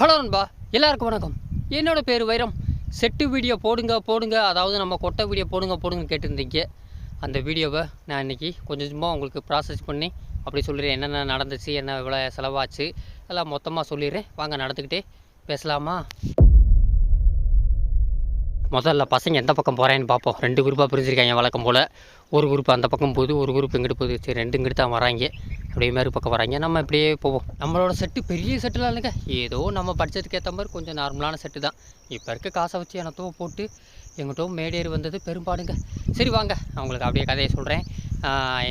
Hello நண்பா எல்லாருக்கும் வணக்கம். என்னோடய பேர் வைரம். செட்டு வீடியோ போடுங்க போடுங்க. அதாவது நம்ம கொட்டை வீடியோ போடுங்க போடுங்க கேட்டிருந்தீங்க. அந்த வீடியோவை நான் இன்றைக்கி கொஞ்சம் கொஞ்சமாக உங்களுக்கு ப்ராசஸ் பண்ணி அப்படி சொல்லிடுறேன். என்னென்ன நடந்துச்சு என்ன இவ்வளோ செலவாச்சு எல்லாம் மொத்தமாக சொல்லிடுறேன். வாங்க நடந்துக்கிட்டே பேசலாமா? முதல்ல பசங்க எந்த பக்கம் போகிறேன்னு பார்ப்போம். ரெண்டு குரூப்பாக பிரிஞ்சிருக்காங்க வழக்கம் போல். ஒரு குரூப் அந்த பக்கம் போகுது ஒரு குரூப் இங்கிட்டு போகுது. சரி ரெண்டு இங்கிட்டு தான் வராங்க அப்படியே மாதிரி பக்கம் வராங்க நம்ம இப்படியே போவோம். நம்மளோட செட்டு பெரிய செட்டுலாம் இல்லைங்க. ஏதோ நம்ம பட்ஜெட்டுக்கு ஏற்ற மாதிரி கொஞ்சம் நார்மலான செட்டு தான். இப்போ இருக்க காசை வச்சு எனத்தோ போட்டு எங்கிட்டோ மேடேறி வந்தது பெரும்பாடுங்க. சரி வாங்க. அவங்களுக்கு அப்படியே கதையை சொல்கிறேன்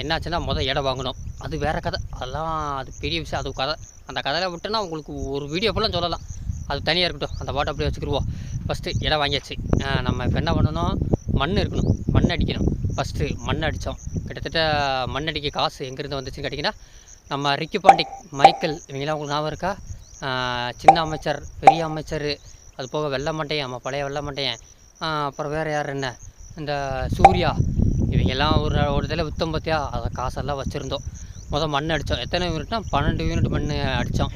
என்னாச்சுன்னா மொதல் இடம் வாங்கணும். அது வேறு கதை. அதெல்லாம் அது பெரிய விஷயம். அது கதை. அந்த கதையில் விட்டோன்னா உங்களுக்கு ஒரு வீடியோ ஃபுல்லாக சொல்லலாம். அது தனியாக இருக்கட்டும். அந்த பாட்டை அப்படியே வச்சுக்கிடுவோம் ஃபஸ்ட்டு இடம் வாங்கியாச்சு. நம்ம இப்போ என்ன பண்ணணும்? மண் இருக்கணும். மண் அடிக்கணும். ஃபஸ்ட்டு மண் அடித்தோம் கிட்டத்தட்ட மண் அடிக்க காசு எங்கேருந்து வந்துச்சுன்னு கேட்டிங்கன்னா நம்ம ரிக்கி பாண்டிக் மைக்கேல் இவங்களாம் உங்களுக்கு ஞாபகம் இருக்கா? சின்ன அமைச்சர் பெரிய அமைச்சர் அது போக வெள்ளை நம்ம பழைய வெள்ளை அப்புறம் வேறு யார் என்ன? இந்த சூர்யா இவங்கெல்லாம் ஒரு ஒரு இதில் விற்றோம் பார்த்தியா அதை காசெல்லாம் வச்சுருந்தோம். மொதல் மண் அடித்தோம் எத்தனை யூனிட்னா? பன்னெண்டு யூனிட் மண் அடித்தோம்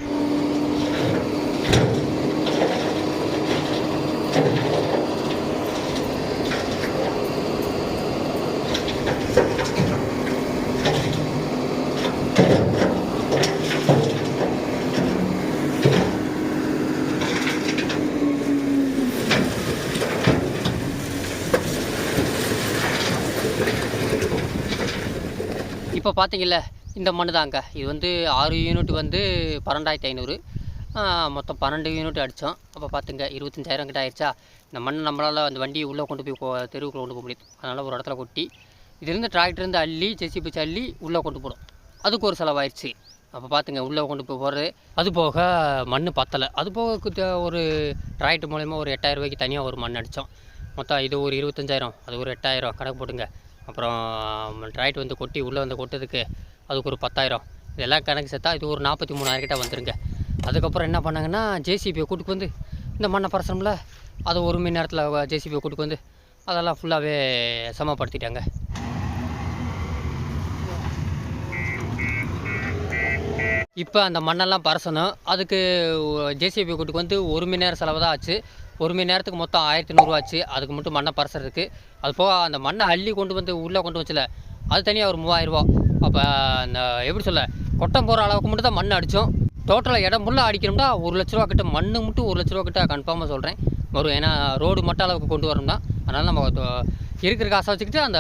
இப்போ பார்த்தீங்கல்ல இந்த மண் தாங்க. இது வந்து ஆறு யூனிட் வந்து பன்னெண்டாயிரத்தி ஐநூறு. மொத்தம் பன்னெண்டு யூனிட் அடித்தோம். அப்போ பார்த்துங்க இருபத்தஞ்சாயிரம் கிட்ட ஆயிடுச்சா? இந்த மண் நம்மளால் அந்த வண்டியை உள்ளே கொண்டு போய் போ தெருவுக்குள்ளே கொண்டு போக முடியும் அதனால் ஒரு இடத்துல கொட்டி இதுலேருந்து டிராக்டர்லேருந்து அள்ளி ஜெசி பிச்சு அள்ளி உள்ளே கொண்டு போடும் அதுக்கு ஒரு செலவாயிடுச்சு அப்போ பார்த்துங்க உள்ளே கொண்டு போய் போகிறது அது போக மண் பத்தலை. அது போக ஒரு டிராக்டர் மூலயமா ஒரு எட்டாயிரம் ரூபாய்க்கு தனியாக ஒரு மண் அடித்தோம். மொத்தம் இது ஒரு இருபத்தஞ்சாயிரம். அது ஒரு எட்டாயிரம். கணக்கு போட்டுங்க. அப்புறம் ட்ராய்ட் வந்து கொட்டி உள்ளே வந்து கொட்டதுக்கு அதுக்கு ஒரு பத்தாயிரம். இதெல்லாம் கணக்கு சேர்த்தா இது ஒரு நாற்பத்தி மூணாயிரக்கிட்ட வந்துருங்க. அதுக்கப்புறம் என்ன பண்ணாங்கன்னா ஜேசிபியை கூட்டுக்கு வந்து இந்த மண்ணை பரசனம்ல அதை ஒரு மணி நேரத்தில் ஜேசிபியை கூட்டுக்கு வந்து அதெல்லாம் ஃபுல்லாகவே சமப்படுத்திட்டாங்க. இப்போ அந்த மண்ணெல்லாம் பரசணும் அதுக்கு ஜேசிபி கூட்டுக்கு வந்து ஒரு மணி நேரம் செலவு தான் ஆச்சு. ஒரு மணி நேரத்துக்கு மொத்தம் ஆயிரத்தி நூறுரூவாச்சு அதுக்கு மட்டும் மண்ணை பரசுறதுக்கு அது போக அந்த மண்ணை அள்ளி கொண்டு வந்து உள்ளே கொண்டு வச்சுல அது தனியாக ஒரு மூவாயிரரூவா அப்போ அந்த எப்படி சொல்ல கொட்டம் போகிற அளவுக்கு மட்டும் தான் மண் அடித்தோம் டோட்டலாக இடம் ஃபுல்லாக அடிக்கணும்னா ஒரு லட்ச ரூபா கிட்ட மண்ணு மட்டும் ஒரு லட்ச ரூபா கிட்ட கன்ஃபார்மாக சொல்கிறேன் வரும் ஏன்னா ரோடு மட்ட அளவுக்கு கொண்டு வரணும்னா அதனால் நம்ம இருக்கிற காசை வச்சுக்கிட்டு அந்த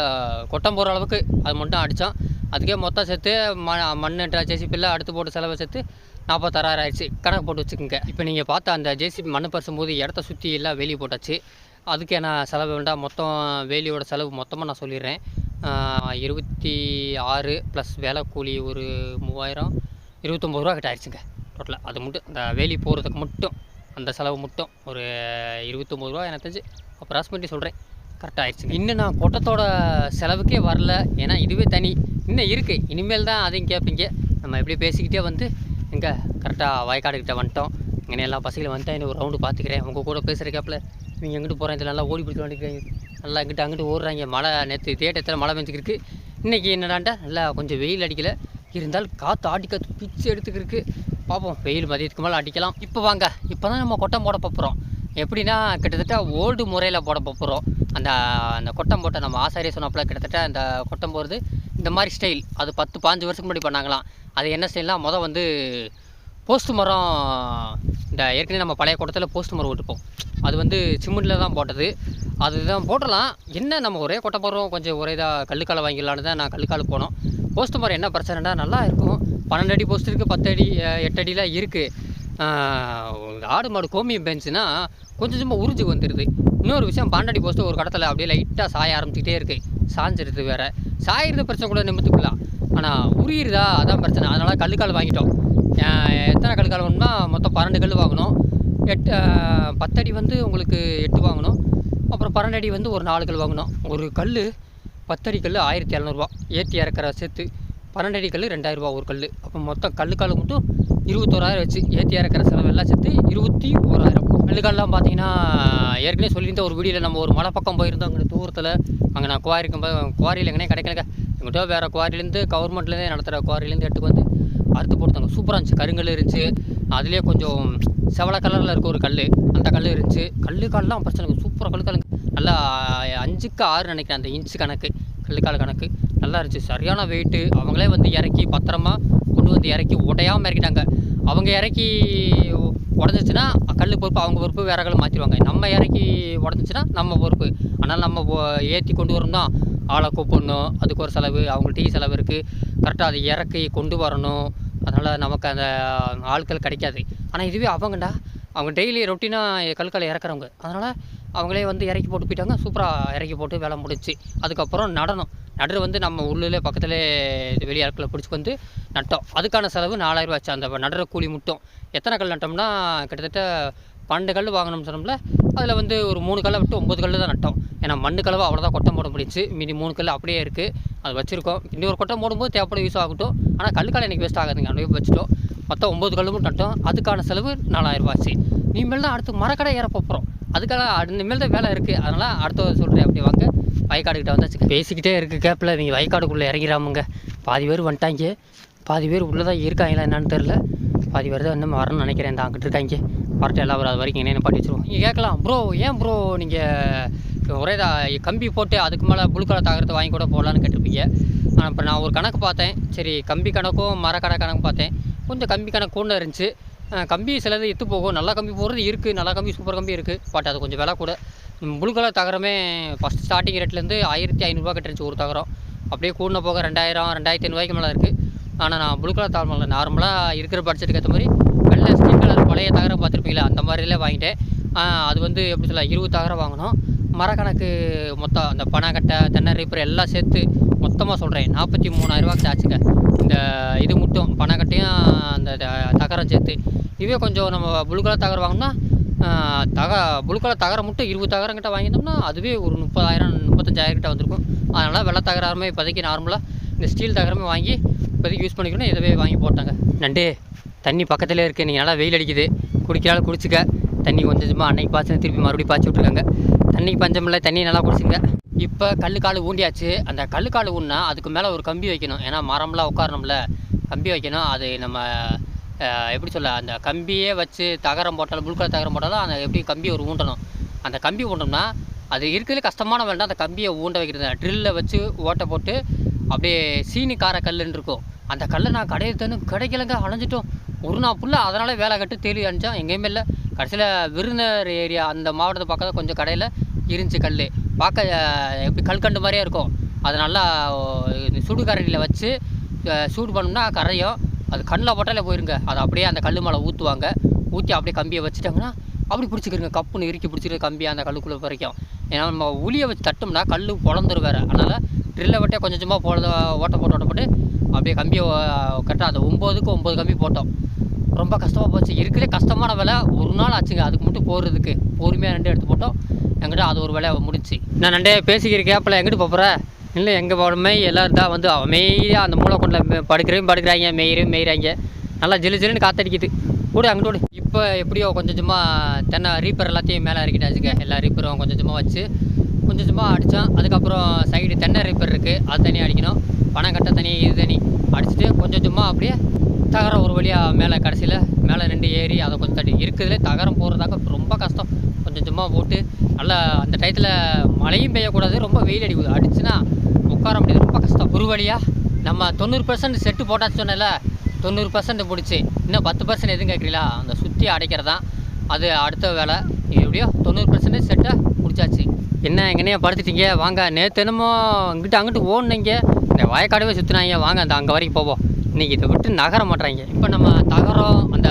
கொட்டம் போகிற அளவுக்கு அது மட்டும் அடித்தோம் அதுக்கே மொத்தம் சேர்த்து ம மண் ஜேசிபியில் அடுத்து போட்டு செலவை சேர்த்து நாற்பத்தாறாயிரம் ஆயிடுச்சு கணக்கு போட்டு வச்சுக்கோங்க. இப்போ நீங்கள் பார்த்த அந்த ஜேசிபி மண் பரிசும் போது இடத்த சுற்றி எல்லாம் வேலி போட்டாச்சு. அதுக்கு என்ன செலவு வேண்டாம். மொத்தம் வேலியோட செலவு மொத்தமாக நான் சொல்லிடுறேன். இருபத்தி ஆறு ப்ளஸ் வேலை கூலி ஒரு மூவாயிரம் இருபத்தொம்பது ரூபா கிட்ட ஆயிடுச்சுங்க டோட்டலாக அது மட்டும் அந்த வேலி போகிறதுக்கு மட்டும் அந்த செலவு மட்டும் ஒரு இருபத்தொம்பது ரூபா எனக்கு தெரிஞ்சு அப்ராக்ஸ் பண்ணி சொல்கிறேன் கரெக்டாக ஆயிடுச்சு இன்னும் நான் கொட்டத்தோட செலவுக்கே வரல. ஏன்னா இதுவே தனி. இன்னும் இருக்குது இனிமேல் தான் அதையும் கேட்பீங்க. நம்ம எப்படி பேசிக்கிட்டே வந்து எங்கே? கரெக்டாக வயக்காடுக்கிட்ட வந்துட்டோம். இங்கே எல்லா பசங்களும் வந்துட்டேன். இன்னும் ஒரு ரவுண்டு பார்த்துக்கிறேன் உங்கள் கூட பேசுகிற கேப்பில் நீங்கள் எங்கிட்டு போகிறேன் இதில் நல்லா ஓடி பிடிச்சி வந்துக்கிறாங்க நல்லா இங்கிட்ட அங்கிட்டு ஓடுறாங்க. மழை நேற்று தேட்டத்தில் மழை பெஞ்சிக்கிருக்கு? இன்றைக்கி என்னடாண்டா நல்லா கொஞ்சம் வெயில் அடிக்கலை. இருந்தாலும் காற்று ஆட்டி பிச்சு எடுத்துக்கிருக்கு. பார்ப்போம் வெயில் மதியத்துக்கு மேலே அடிக்கலாம். இப்போ வாங்க. இப்போ தான் நம்ம கொட்டம் போட போகிறோம் எப்படின்னா கிட்டத்தட்ட ஓல்டு முறையில் போட போகிறோம் அந்த அந்த கொட்டம் போட்ட நம்ம ஆசாரியை சொன்னப்பல கிட்டத்தட்ட அந்த கொட்டம் போகிறது இந்த மாதிரி ஸ்டைல் அது பத்து பாஞ்சு வருஷத்துக்கு முன்னாடி பண்ணாங்களாம். அது என்ன ஸ்டைல்னால் மொதல் வந்து போஸ்ட் மரம் இந்த ஏற்கனவே நம்ம பழைய கூட்டத்தில் போஸ்ட் மரம் விட்டுப்போம் அது வந்து சிமெண்ட்டில் தான் போட்டது. அதுதான் போட்டலாம். என்ன நம்ம ஒரே கொட்டை போடுறோம் கொஞ்சம் ஒரே இதாக கல்லுக்கால வாங்கிடலான்னு தான் நான் கல்லுக்கால் போனோம். போஸ்ட் மரம் என்ன பிரச்சனைனா நல்லா இருக்கும். பன்னெண்டு அடி போஸ்ட் இருக்குது பத்து அடி எட்டு அடிலாம் இருக்குது ஆடு மாடு கோமியம் பெஞ்சுன்னா கொஞ்சம் சும்மா உறிஞ்சு வந்துடுது இன்னொரு விஷயம் பன்னெண்டு அடி போஸ்ட்டு ஒரு கடத்தில் அப்படியே லைட்டாக சாய ஆரம்பிச்சுக்கிட்டே இருக்குது சாஞ்சிருது வேறு. சாயிறது பிரச்சனை கூட நிமித்துக்கலாம் ஆனால் உரியிருதா அதான் பிரச்சனை. அதனால் கல்லுக்கால் வாங்கிட்டோம். எத்தனை கல்லுக்கால் வேணும்னா மொத்தம் பன்னெண்டு கல் வாங்கினோம் எட்டு பத்தடி வந்து உங்களுக்கு எட்டு வாங்கினோம் அப்புறம் பன்னெண்டு அடி வந்து ஒரு நாலு கல் வாங்கினோம் ஒரு கல் பத்தடி கல் ஆயிரத்தி இரநூறுவா ஏற்றி இறக்குற சேர்த்து பன்னெண்டு அடி கல் ரெண்டாயிரரூபா ஒரு கல் அப்போ மொத்தம் கல்லுக்கால் மட்டும் இருபத்தோராயிரம் வச்சு ஏற்றி இறக்குற செலவு எல்லாம் சேர்த்து இருபத்தி ஓராயிரம். வெள்ளிக்காடெலாம் பார்த்தீங்கன்னா ஏற்கனவே சொல்லியிருந்த ஒரு வீடியோவில் நம்ம ஒரு மலை பக்கம் போயிருந்தோம் அங்கே தூரத்தில். அங்கே நான் குவாரி குவாரியில் எங்கனே கிடைக்கலங்க. எங்கிட்ட வேறு குவாரிலேருந்து கவர்மெண்ட்லேருந்து நடத்துகிற குவாரிலேருந்து எடுத்து வந்து அறுத்து போட்டாங்க. சூப்பராக இருந்துச்சு. கருங்கல் இருந்துச்சு. அதுலேயே கொஞ்சம் செவல கலரில் இருக்க ஒரு கல் அந்த கல் இருந்துச்சு. கல் கால்லாம் பிரச்சனை சூப்பராக கல்லு நல்லா அஞ்சுக்கு ஆறு நினைக்கிறேன். அந்த இன்ச்சு கணக்கு கல்லுக்கால் கணக்கு. நல்லா இருந்துச்சு. சரியான வெயிட்டு அவங்களே வந்து இறக்கி பத்திரமா கொண்டு வந்து இறக்கி உடையாமல் இறக்கிட்டாங்க. அவங்க இறக்கி உடஞ்சிச்சுன்னா கல் பொறுப்பு அவங்க பொறுப்பு வேற கல் மாற்றிடுவாங்க நம்ம இறக்கி உடஞ்சிச்சுன்னா நம்ம பொறுப்பு ஆனால் நம்ம ஏற்றி கொண்டு வரணும் ஆளை கூப்பிடணும் அதுக்கு ஒரு செலவு அவங்க டீ செலவு இருக்குது கரெக்டாக அதை இறக்கி கொண்டு வரணும். அதனால் நமக்கு அந்த ஆட்கள் கிடைக்காது. ஆனால் இதுவே அவங்கண்டா அவங்க டெய்லி ரொட்டீனாக கல்களை இறக்குறவங்க. அதனால் அவங்களே வந்து இறக்கி போட்டு போயிட்டாங்க. சூப்பராக இறக்கி போட்டு வேலை முடிச்சு அதுக்கப்புறம் நடனம். நடுற வந்து நம்ம உள்ளே பக்கத்தில் வெளியே ஆட்களை பிடிச்சி வந்து நட்டோம். அதுக்கான செலவு நாலாயிரரூவா ஆச்சு. அந்த நடுற கூலி மட்டும். எத்தனை கல் நட்டோம்னா கிட்டத்தட்ட பன்னெண்டு கல் வாங்கினோம்னு சொன்னோம்ல அதில் வந்து ஒரு மூணு கல்லை விட்டு ஒம்பது கல் தான் நட்டோம். ஏன்னா மண்ணு கலவை அவ்வளோதான் கொட்டம் போட முடிச்சு மீதி மூணு கல் அப்படியே இருக்குது அது வச்சுருக்கோம். இன்னொரு கொட்டம் போடும்போது தேவைப்படும் யூஸ் ஆகட்டும். ஆனால் கல்லுக்கால எனக்கு வேஸ்ட் ஆகாதுங்க. அப்படியே வச்சுட்டோம். மொத்தம் ஒம்பது கல்லும் நட்டோம். அதுக்கான செலவு நாலாயிரரூபா ஆச்சு. இனிமேல் தான் அடுத்து மரக்கடை ஏற போகிறோம் அதுக்காக இனிமேல் தான் வேலை இருக்குது அதனால் அடுத்த சொல்கிறேன் அப்படி வாங்க. வயக்காடுக்கிட்ட வந்தாச்சு பேசிக்கிட்டே இருக்குது கேப்பில் இவங்க வயக்காடுக்குள்ளே இறங்கிறாமுங்க பாதி பேர் வந்துட்டாங்க. பாதி பேர் உள்ளே தான் இருக்காங்களா என்னன்னு தெரில பாதி பேர் தான் இன்னும் வரணும்னு நினைக்கிறேன். இந்த அங்கிட்டு இருக்காங்க. வரட்டும் எல்லாம் வராது வரைக்கும் என்ன பண்ணி வச்சுருவோம். நீங்கள் கேட்கலாம். ப்ரோ ஏன் ப்ரோ நீங்கள் ஒரே தான் கம்பி போட்டு அதுக்கு மேலே புழுக்களை தாகிறத வாங்கி கூட போடலான்னு கேட்டிருப்பீங்க. ஆனால் இப்போ நான் ஒரு கணக்கு பார்த்தேன். சரி கம்பி கணக்கும் மரக்கடை கணக்கும் பார்த்தேன். கொஞ்சம் கம்பி கணக்கு கூட இருந்துச்சு. கம்பி சிலது எத்து போகும். நல்லா கம்பி போகிறது இருக்குது நல்லா கம்பி சூப்பர் கம்பி இருக்குது பட் அது கொஞ்சம் விலை கூட. கலர் தகரமே ஃபஸ்ட் ஸ்டார்டிங் ரேட்லேருந்து ஆயிரத்தி ஐநூறுரூவா கட்டிருந்துச்சு ஒரு தகரம். அப்படியே கூடின போக ரெண்டாயிரம் ரெண்டாயிரத்தி ஐநூறுவாய்க்கு மேலே இருக்குது ஆனால் நான் புளு கலர் தாழ்மல நார்மலாக இருக்கிற பட்ஜெட்டுக்கு ஏற்ற மாதிரி வெள்ளை ஸ்கின் கலர் பழைய தகரம் பார்த்துருப்பீங்களா? அந்த மாதிரிலே வாங்கிட்டேன். அது வந்து எப்படி சொல்ல இருபது தகரம் வாங்கினோம். மரக்கணக்கு மொத்தம் அந்த பனக்கட்டை தென்னை ரீப்பர் எல்லாம் சேர்த்து மொத்தமாக சொல்கிறேன் நாற்பத்தி மூணாயிரரூவாக்கு ஆச்சுங்க. இந்த இது மட்டும் பனைக்கட்டையும் அந்த த- தகரம் சேர்த்து. இதுவே கொஞ்சம் நம்ம புளு கலர் தகரம் தக புளு கலர் தகரம் மட்டும் இருபது தகரம் கிட்ட வாங்கினோம்னா அதுவே ஒரு முப்பதாயிரம் முப்பத்தஞ்சாயிரம் கிட்ட வந்திருக்கும். அதனால் வெள்ளை தகராறுமே இப்போதைக்கு நார்மலாக இந்த ஸ்டீல் தகரமே வாங்கி இப்போதைக்கு யூஸ் பண்ணிக்கணும் இதவே வாங்கி போட்டாங்க. நண்டு தண்ணி பக்கத்துலேயே இருக்குது நீங்கள் நல்லா வெயில் அடிக்குது குடிக்கிறாலும் குடிச்சிக்க. தண்ணி கொஞ்சம் கொஞ்சமாக அன்னைக்கு பாய்ச்சி திருப்பி மறுபடியும் பாய்ச்சி விட்ருக்காங்க தண்ணிக்கு பஞ்சம் இல்லை தண்ணி நல்லா குடிச்சுங்க இப்போ கல்லுக்கால் ஊண்டியாச்சு. அந்த கல்லுக்கால் ஊன்னா அதுக்கு மேலே ஒரு கம்பி வைக்கணும். ஏன்னா மரம்லாம் உட்காரணும்ல. கம்பி வைக்கணும். அது நம்ம எப்படி சொல்ல அந்த கம்பியே வச்சு தகரம் போட்டாலும் புல்கல தகரம் போட்டாலும் அந்த எப்படி கம்பி ஒரு ஊண்டணும். அந்த கம்பி ஊண்டோம்னா அது இருக்கிறது கஷ்டமான வேண்டாம் அந்த கம்பியை ஊண்ட வைக்கிறது. ட்ரில்லை வச்சு ஓட்டை போட்டு அப்படியே சீனி கார கல்லுன்னு இருக்கும். அந்த கல்லை நான் கடையில் தந்து கிடைக்கலங்க அலைஞ்சிட்டோம். ஒரு நாள் புள்ள அதனால் வேலை கட்டு தேடி அணிச்சோம் எங்கேயுமே இல்லை. கடைசியில் விருந்தர் ஏரியா அந்த மாவட்டத்தை பக்கத்தில் கொஞ்சம் கடையில் இருந்துச்சு கல் பார்க்க எப்படி கல்கண்டு மாதிரியே இருக்கும். அது நல்லா அஹ், சுடுகரண்டியில் வச்சு சூடு பண்ணோம்னா கரையும் அது கண்ணில் போட்டாலே போயிருங்க. அதை அப்படியே அந்த கல் மேலே ஊற்றுவாங்க ஊற்றி அப்படியே கம்பியை வச்சுட்டாங்கன்னா அப்படி பிடிச்சிக்கிறங்க கப்புன்னு இறுக்கி பிடிச்சிருக்கு கம்பியாக அந்த கல்லுக்குள்ளே வரைக்கும். ஏன்னா நம்ம உளியை வச்சு தட்டோம்னா கல் பொழந்துரு வேறு. அதனால் ட்ரில்லை விட்டே கொஞ்சம் கொஞ்சமாக போட ஓட்ட போட்டு ஓட்ட போட்டு அப்படியே கம்பியை கரெக்டாக அந்த ஒம்போதுக்கு ஒம்பது கம்பி போட்டோம். ரொம்ப கஷ்டமாக போச்சு. இருக்கிறே கஷ்டமான வேலை. ஒரு நாள் ஆச்சுங்க. அதுக்கு மட்டும் போகிறதுக்கு பொறுமையாக ரெண்டு எடுத்து போட்டோம். எங்கிட்ட அது ஒரு வேலையை முடிச்சு நான் ரெண்டே பேசிக்கிற கேப்பில் எங்கிட்டு போகிற இல்லை எங்கே போகணுமே? எல்லோரும் தான் வந்து அமைதியாக அந்த மூளை கொண்ட படுக்கிறேன் படுக்கிறாங்க. மேயிறையும் மேயிறாங்க. நல்லா ஜிலு ஜிலுன்னு காத்தடிக்குது. கூட அங்கிட்டு இப்போ எப்படியோ கொஞ்சம் கொஞ்சமாக தென்னை ரீப்பர் எல்லாத்தையும் மேலே இறக்கிட்டாச்சுங்க. எல்லா ரீப்பரும் கொஞ்சம் கொஞ்சமாக வச்சு கொஞ்சம் கொஞ்சமாக அடித்தான் அதுக்கப்புறம் சைடு தென்னை ரீப்பர் இருக்குது அது தனியாக அடிக்கணும். பணம் கட்ட தனி இது தனி. அடிச்சுட்டு கொஞ்சம் கொஞ்சமாக அப்படியே தகரம் ஒரு வழியாக மேலே கடைசியில் மேலே நின்று ஏறி அதை கொஞ்சம் தட்டி இருக்குதுலே தகரம் போடுறதாக்க ரொம்ப கஷ்டம். கொஞ்சம் கொஞ்சமாக போட்டு நல்லா அந்த டயத்தில் மழையும் பெய்யக்கூடாது ரொம்ப வெயில் அடிக்குது. அடிச்சுன்னா உட்கார முடியாது ரொம்ப கஷ்டம். ஒரு வழியாக நம்ம தொண்ணூறு பர்சன்ட் செட்டு போட்டாச்சு சொன்னேன்ல தொண்ணூறு பர்சன்ட் பிடிச்சி. இன்னும் பத்து பர்சன்ட் எதுவும் கேட்குறீங்களா? அந்த சுற்றி அடைக்கிறதான் அது அடுத்த வேலை. எப்படியோ தொண்ணூறு பர்சன்டேஜ் செட்டை முடிச்சாச்சு. என்ன எங்கனையா படுத்துட்டீங்க? வாங்க நேற்று என்னமோ இங்கிட்ட அங்கிட்டு ஓடுனீங்க. இந்த வயக்காடவே சுற்றினாங்க வாங்க அந்த அங்கே வரைக்கும் போவோம். இன்றைக்கி இதை விட்டு நகர மாட்டுறாங்க. இப்போ நம்ம தகரம் அந்த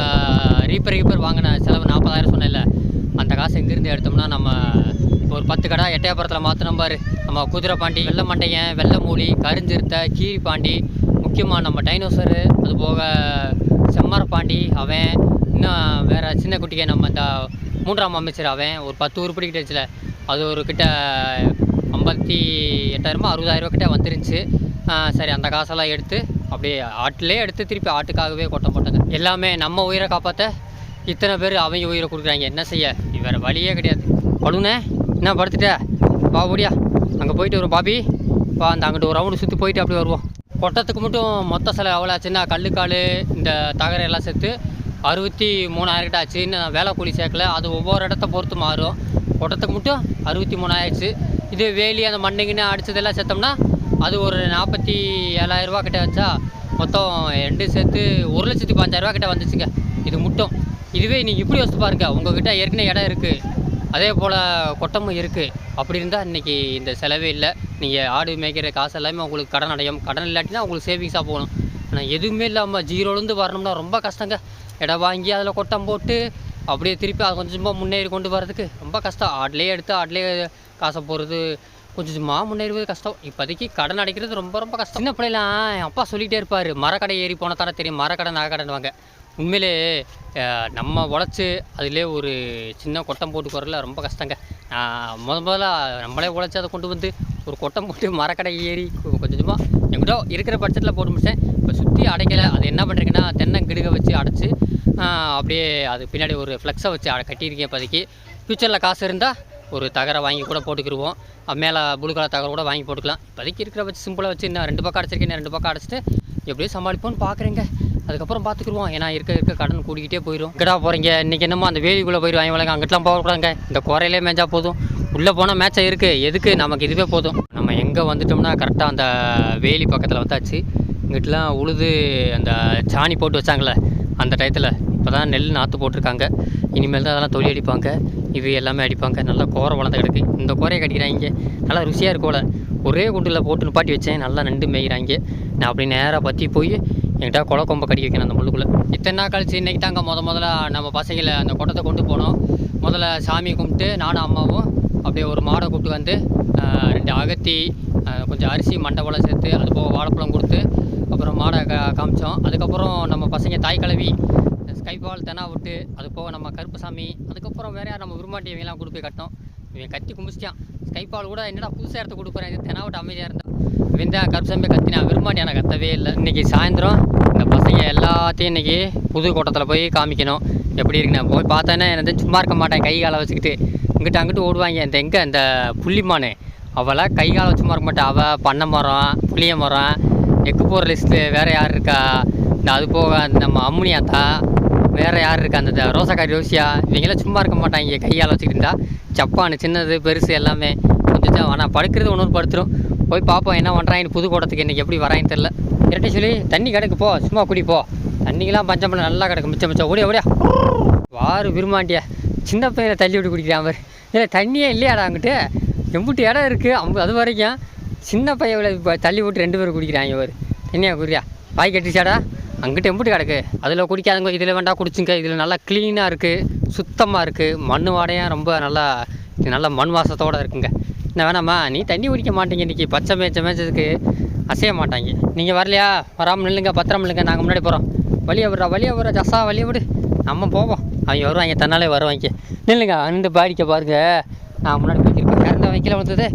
ரீப்பர் ரீப்பர் வாங்கின செலவு நாற்பதாயிரம் சொன்னேன்ல. அந்த காசு எங்கேருந்து எடுத்தோம்னா நம்ம இப்போ ஒரு பத்து கடை எட்டயபுரத்தில் மாற்றினோம் பாரு. நம்ம குதிரை பாண்டி வெள்ளை மண்டையன் வெள்ளை மூலி கருஞ்சிருத்தை கீரி பாண்டி முக்கியமாக நம்ம டைனோசரு அது போக செம்மர பாண்டி அவன் இன்னும் வேறு சின்ன குட்டிக்கு நம்ம இந்த மூன்றாம் அமைச்சர் அவன் ஒரு பத்து உருப்படி கிட்ட அது ஒரு கிட்ட ஐம்பத்தி எட்டாயிரமா அறுபதாயிரரூவா கிட்ட வந்துருந்துச்சு. சரி அந்த காசெல்லாம் எடுத்து அப்படியே ஆட்டிலே எடுத்து திருப்பி ஆட்டுக்காகவே கொட்டம் போட்டாங்க. எல்லாமே நம்ம உயிரை காப்பாற்ற இத்தனை பேர் அவங்க உயிரை கொடுக்குறாங்க. என்ன செய்ய? வேறு வழியே கிடையாது. பழுனே என்ன படுத்துட்ட? வா ஓடியா. அங்கே போயிட்டு வரும் பாபி. வா அந்த அங்கிட்ட ஒரு ரவுண்டு சுற்றி போயிட்டு அப்படியே வருவோம். கொட்டத்துக்கு மட்டும் மொத்த செலவு எவ்வளோ ஆச்சுன்னா கல்லுக்கால் இந்த தகரை எல்லாம் சேர்த்து அறுபத்தி மூணாயிரக்கிட்ட ஆச்சுன்னு ஆச்சு வேலை கூலி சேர்க்கல. அது ஒவ்வொரு இடத்த பொறுத்து மாறும். கொட்டத்துக்கு மட்டும் அறுபத்தி மூணாயிரச்சு இது வேலி அந்த மண்ணுங்கன்னு அடிச்சதெல்லாம் சேர்த்தோம்னா அது ஒரு நாற்பத்தி ஏழாயிரரூபா கிட்ட வச்சா மொத்தம் ரெண்டு சேர்த்து ஒரு லட்சத்தி பாஞ்சாயிரரூபா கிட்ட வந்துச்சுங்க. இது மட்டும். இதுவே நீங்கள் இப்படி யோசிச்சு பாருங்க. உங்ககிட்ட ஏற்கனவே இடம் இருக்குது அதே போல் கொட்டமும் இருக்குது அப்படி இருந்தால் இன்றைக்கி இந்த செலவே இல்லை. நீங்கள் ஆடு மேய்க்கிற காசு எல்லாமே உங்களுக்கு கடன் அடையும். கடன் இல்லாட்டினா உங்களுக்கு சேவிங்ஸாக போகணும். ஆனால் எதுவுமே இல்லாமல் ஜீரோலேருந்து வரணும்னா ரொம்ப கஷ்டங்க. இடம் வாங்கி அதில் கொட்டம் போட்டு அப்படியே திருப்பி அது கொஞ்சம் கொஞ்சமாக முன்னேறி கொண்டு வரதுக்கு ரொம்ப கஷ்டம். ஆட்லேயே எடுத்து ஆட்லேயே காசை போகிறது கொஞ்சம் கொஞ்சமாக முன்னேறுவது கஷ்டம். இப்போதைக்கு கடன் அடைக்கிறது ரொம்ப ரொம்ப கஷ்டம். சின்ன பிள்ளைலாம் என் அப்பா சொல்லிகிட்டே இருப்பார் மரக்கடை ஏறி போன தானே தெரியும் மரக்கடை நகைக்கடைன்னுவாங்க. உண்மையிலே நம்ம உழைச்சி அதிலே ஒரு சின்ன கொட்டம் போட்டு வரல ரொம்ப கஷ்டங்க. நான் முத முதல்ல நம்மளே உழைச்சி அதை கொண்டு வந்து ஒரு கொட்டம் போட்டு மரக்கடை ஏறி கொஞ்சம் கொஞ்சமாக எங்கிட்ட இருக்கிற பட்சத்தில் போட்டு முடிச்சேன். இப்போ சுற்றி அடைக்கலை. அது என்ன பண்ணுறீங்கன்னா தென்னை கிடுக வச்சு அடைச்சி அப்படியே அது பின்னாடி ஒரு ஃப்ளெக்ஸை வச்சு கட்டியிருக்கேன் இப்போதைக்கு. ஃப்யூச்சரில் காசு இருந்தால் ஒரு தகரை வாங்கி கூட போட்டுக்கிருவோம். மேலே புளு கலர் தகரை கூட வாங்கி போட்டுக்கலாம். இப்போதைக்கு இருக்கிற வச்சு சிம்பிளாக வச்சு இன்னும் ரெண்டு பக்கம் அடைச்சிருக்கேன் ரெண்டு பக்கம் அடைச்சிட்டு எப்படியும் சமாளிப்போம்னு பார்க்குறேங்க. அதுக்கப்புறம் பார்த்துக்குருவோம். ஏன்னா இருக்க இருக்க கடன் கூடிக்கிட்டே போயிடும் கிடா போகிறீங்க இன்றைக்கி என்னமோ அந்த வேலிக்குள்ளே போயிடுவாங்க வளங்க அங்கிட்டலாம் போகக்கூடாங்க இந்த குறையிலே மேஞ்சா போதும். உள்ளே போனால் மேட்சாக இருக்குது எதுக்கு? நமக்கு இதுவே போதும். நம்ம எங்கே வந்துட்டோம்னா கரெக்டாக அந்த வேலி பக்கத்தில் வந்தாச்சு. இங்கிட்டலாம் உழுது அந்த சாணி போட்டு வச்சாங்களே அந்த டயத்தில் இப்போ தான் நெல் நாற்று போட்டிருக்காங்க. இனிமேல் தான் அதெல்லாம் தொழில் அடிப்பாங்க. இது எல்லாமே அடிப்பாங்க. நல்லா கோரை வளர்ந்து கிடக்கு. இந்த கோரையை கடிக்கிறாங்க. நல்லா ருசியாக இருக்கோல ஒரே குண்டில் போட்டு நிப்பாட்டி வச்சேன். நல்லா நண்டு மேய்கிறாங்க நான் அப்படி நேராக பற்றி போய் என்கிட்ட கொலை கொம்பை கடி வைக்கணும் அந்த முள்ளுக்குள்ளே. இத்தனை நாள் கழிச்சு இன்றைக்கி தாங்க முத முதல்ல நம்ம பசங்களை அந்த குடத்தை கொண்டு போனோம். முதல்ல சாமி கும்பிட்டு நானும் அம்மாவும் அப்படியே ஒரு மாடை கூப்பிட்டு வந்து ரெண்டு அகத்தி கொஞ்சம் அரிசி மண்டபம் சேர்த்து அது போக வாழைப்பழம் கொடுத்து அப்புறம் மாடை கா காமிச்சோம். அதுக்கப்புறம் நம்ம பசங்க தாய் கலவி கைப்பால் தெனா விட்டு அது போக நம்ம கருப்புசாமி அதுக்கப்புறம் வேற யார் நம்ம விரும்பாட்டி இவங்கெல்லாம் கட்டோம். இவன் கத்தி கும்பிச்சிட்டான் ஸ்கைபால் கூட என்னடா புதுசாக எடுத்து கொடுக்குறேன் இது தெனா விட்டு அமைதியாக இருந்தான் இவன் தான் கருப்புசாமி கத்தினா. விரும்பாட்டி எனக்கு கத்தவே இல்லை. இன்னைக்கு சாயந்தரம் இந்த பசங்க எல்லாத்தையும் இன்னைக்கு புது கோட்டத்தில் போய் காமிக்கணும். எப்படி இருக்குண்ணா போய் பார்த்தேன்னா எனக்கு சும்மா இருக்க மாட்டேன். கை காலை வச்சுக்கிட்டு இங்கிட்ட அங்கிட்டு ஓடுவாங்க. இந்த எங்கே? இந்த புள்ளிமானு. அவளை கை காலை சும்மா இருக்க மாட்டேன் அவள் பண்ணை மரம் புளிய மரம் எக்கு போகிற லிஸ்ட்டு வேறு யார் இருக்கா? இந்த அது போக அந்த நம்ம அம்முனியாத்தா வேறு யார் இருக்கா அந்த த- ரோசாக்காரி ரோசியா? இவங்கெல்லாம் சும்மா இருக்க மாட்டாங்க கையால் வச்சுக்கிட்டு இருந்தா. சப்பானு சின்னது பெருசு எல்லாமே கொஞ்சம் ஆனால் படுக்கிறது ஒன்று படுத்துரும். போய் பார்ப்போம் என்ன பண்ணுறாங்க புது கோட்டத்துக்கு இன்றைக்கி எப்படி வராங்கன்னு தெரில இரட்டை சொல்லி தண்ணி கிடக்கு போ சும்மா குடி போ. தண்ணிக்கெல்லாம் பஞ்சம் பண்ண நல்லா கிடக்கு மிச்சம் மிச்சம். ஓடியா ஓடியா. வாரு விரும்பாண்டியா. சின்ன பையனை தள்ளி விட்டு குடிக்கிறான் அவர் இல்லை தண்ணியே இல்லையாடா அங்கிட்டு? எம்பிட்டு இடம் இருக்குது அவங்க அது வரைக்கும் சின்ன பையன் இப்போ தள்ளி விட்டு ரெண்டு பேரும் குடிக்கிறாங்க இவர் தண்ணியாக குடியா? வாய் கட்டிச்சாடா அங்கிட்டு எம்பிட்டு கிடக்கு. அதில் குடிக்காதவங்க இதில் வேண்டாம் குடிச்சுங்க. இதில் நல்லா க்ளீனாக இருக்குது சுத்தமாக இருக்குது மண் வாடையும் ரொம்ப நல்லா நல்ல மண் வாசத்தோடு இருக்குங்க. என்ன வேணாம்மா நீ தண்ணி குடிக்க மாட்டீங்க இன்றைக்கி பச்சை மேய்ச்ச மேய்ச்சதுக்கு அசைய மாட்டாங்க. நீங்கள் வரலையா? வராமல் நில்லுங்க பத்திரம் இல்லைங்க. நாங்கள் முன்னாடி போகிறோம் வழியை விடுறா வழியை விடுறா ஜசா வழியை விடு. நம்ம போவோம். அவங்க வருவாங்க தன்னாலே வருவாங்க. நில்லுங்க அந்த பாடிக்க பாருங்க. நான் முன்னாடி போய்க்கிருப்பேன் கரண்ட வைக்கல வந்தது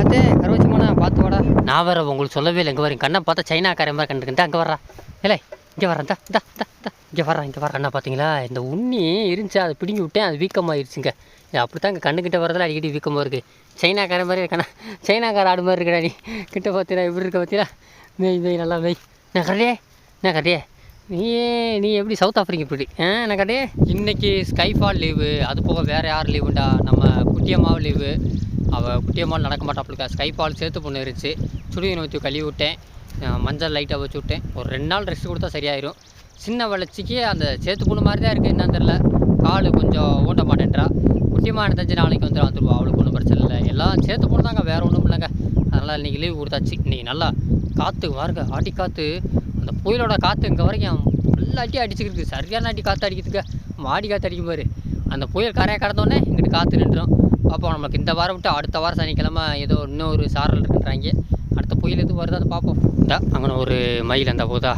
அதே கருவச்சமான பார்த்து வாடா. நான் வர உங்களுக்கு சொல்லவே இல்லை. இங்கே வரேன் கண்ணை பார்த்தா சைனாக்காரன் மாதிரி கண்டுக்கிட்டு அங்கே வர்றா. இல்லை இங்கே வரேன் தா தா தா தா இங்கே வர்றேன் இங்கே வரேன் கண்ணா பார்த்தீங்களா இந்த உண்ணி இருந்துச்சு? அதை பிடிங்கி விட்டேன். அது வீக்கமாகிருச்சுங்க இது அப்படி தான் கண்ணுக்கிட்ட வரதில் அடிக்கடி வீக்கமாக இருக்குது சைனாக்கார மாதிரி இருக்கண்ணா. சைனாக்கார ஆடு மாதிரி இருக்கடா நீ. கிட்ட பார்த்தீங்களா இப்படி இருக்க பார்த்தீங்களா மெய் மெய் நல்லா மெய். நான் கரையே நான் கரையே நீ நீ எப்படி சவுத் ஆஃப்ரிக்கா இப்படி? ஆ நான் இன்றைக்கி ஸ்கைஃபால் லீவு அது போக வேறு யார் லீவுண்டா நம்ம குட்டியம்மாவும் லீவு அவள் குட்டியம்மாவும் நடக்க மாட்டாப்புலக்கா. ஸ்கைஃபால் சேர்த்து பொண்ணு இருந்துச்சு சுடுதீனை ஊற்றி கழுவி விட்டேன். மஞ்சள் லைட்டாக வச்சு விட்டேன். ஒரு ரெண்டு நாள் ரெஸ்ட் கொடுத்தா சரியாயிரும். சின்ன வளர்ச்சிக்கு அந்த சேத்து பொண்ணு மாதிரி தான் இருக்குது என்னன்னு தெரில கால் கொஞ்சம் ஊட்ட மாட்டேன்றா. குட்டியம்மா எடுத்தாச்சு நாளைக்கு வந்துடும் வந்துடுவா அவளுக்கு ஒன்றும் பிரச்சனை இல்லை. எல்லாம் சேர்த்து பொண்ணு தாங்க வேறு ஒன்றும் இல்லைங்க. அதனால் இன்றைக்கி லீவ் கொடுத்தாச்சு. இன்றைக்கி நல்லா காற்று பாருங்க ஆட்டி காற்று அந்த புயலோட காற்று இங்கே வரைக்கும் நல்லா அடி அடிச்சுக்கிட்டு சரியான அடி காற்று அடிக்குதுங்க மாடி காற்று அடிக்கும் பாரு. அந்த புயல் கரையை கடந்தோடனே இங்கிட்டு காற்று நின்றுடும் அப்போ நம்மளுக்கு இந்த வாரம் விட்டு அடுத்த வாரம் சனிக்கிழமை ஏதோ இன்னொரு சாரல் இருக்குன்றாங்க. அடுத்த புயல் எதுவும் வருது அதை பார்ப்போம். இந்த அங்கே ஒரு மயில் அந்த போதா?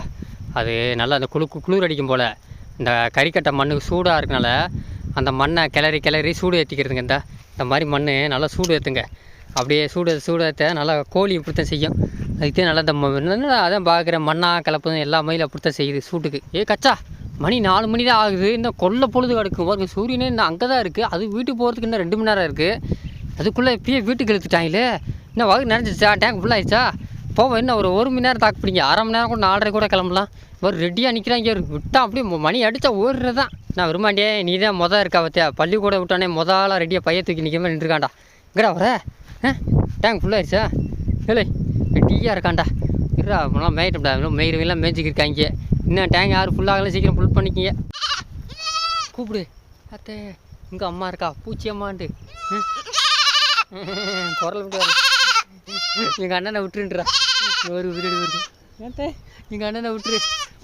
அது நல்லா அந்த குளு குளிர் அடிக்கும் போல். இந்த கறிக்கட்டை மண்ணுக்கு சூடாக இருக்கனால அந்த மண்ணை கிளறி கிளறி சூடு ஏற்றிக்கிறதுங்க இந்த. இந்த மாதிரி மண் நல்லா சூடு ஏற்றுங்க அப்படியே சூடு சூடு ஏற்ற நல்லா கோழி இப்படித்தான் செய்யும். அதுக்கே நல்லா இந்த ம- அதான் பார்க்குறேன் மண்ணாக கலப்பதும் எல்லா மயிலும் அப்படித்தான் செய்யுது சூட்டுக்கு. ஏ கச்சா! மணி நாலு மணி தான் ஆகுது. இன்னும் கொல்ல பொழுது கிடக்கும். பாருங்க சூரியனே இன்னும் அங்கே தான் இருக்குது அது வீட்டுக்கு போகிறதுக்கு இன்னும் ரெண்டு மணி நேரம் இருக்குது அதுக்குள்ளே இப்பயே வீட்டுக்கு இழுத்துட்டாங்களே. இன்னும் வகு நினைச்சிச்சா டேங்க் ஃபுல்லாகிடுச்சா போவோம். இன்னும் ஒரு ஒரு மணி நேரம் தாக்கு பிடிங்க. அரை மணி நேரம் கூட நாலரை கூட கிளம்பலாம். ஒரு ரெடியாக நிற்கிறாங்க விட்டா அப்படியே மணி அடித்தா ஓடுறது தான் நான் விரும்பாண்டியே நீ தான் மொதல் இருக்கா பத்தியா பள்ளிக்கூட விட்டானே மொதலாக ரெடியாக பைய தூக்கி நிற்காம நின்றுருக்காண்டா இங்கடா வர. ஆ? டேங்க் ஃபுல்லாகிடுச்சா இல்லை ரெடியாக இருக்காண்டா இருடா இப்போலாம் மேயிட்டோம்டா. இன்னும் மேய்கிறவங்களாம் மேய்ச்சிக்கிருக்காங்க இன்னும் டேங்க் யாரும் ஃபுல்லாகலாம் சீக்கிரம் ஃபுல் பண்ணிக்கிங்க. கூப்பிடு. அத்தே இங்கே அம்மா இருக்கா? பூச்சி அம்மாண்டு. குரல் விட்டு வர எங்கள் அண்ணனை விட்டுருன்றா. ஒரு வீடு வருது ஏன்ட்டே எங்கள் அண்ணனை விட்டுரு.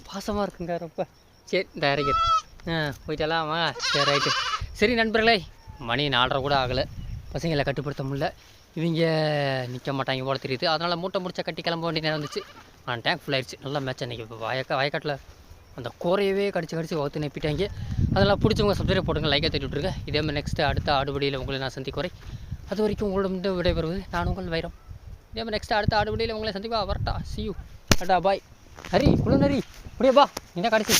பாசமாக இருக்குங்க ரொம்ப. சரி இறங்கிடு ஆ போயிட்டாலாமா சரி ரைட்டு சரி நண்பர்களே மணி நாலரை கூட ஆகலை. பசங்களை கட்டுப்படுத்த முடியல. இவங்க நிற்க மாட்டாங்க போல தெரியுது. அதனால் மூட்டை முடிச்சா கட்டி கிளம்ப வேண்டிய நேரம் வந்துச்சு. ஆனால் டேங்க் ஃபுல் ஆயிடுச்சு நல்லா மேட்ச் அன்றைக்கி இப்போ வயக்கா வயக்காட்டில் அந்த கோரையவே கடிச்சு கடிச்சு வகுத்து நப்பிட்டாங்க. அதெல்லாம் பிடிச்சவங்க சப்ஸ்கிரைப் போடுங்க லைக்காக தட்டி விட்ருங்க இதே மாதிரி நெக்ஸ்ட்டு அடுத்த ஆடுபடியில் உங்களை நான் சந்திக்கிறேன். அது வரைக்கும் உங்களோட விடைபெறுவது நான் உங்கள் வைரம். இதே மாதிரி நெக்ஸ்ட் அடுத்த ஆடுபடியில் உங்களை சந்திப்பா. வரட்டா. சியூ அடா பாய் ஹரி குழு நரி. அப்படியே பா என்ன கடைசி.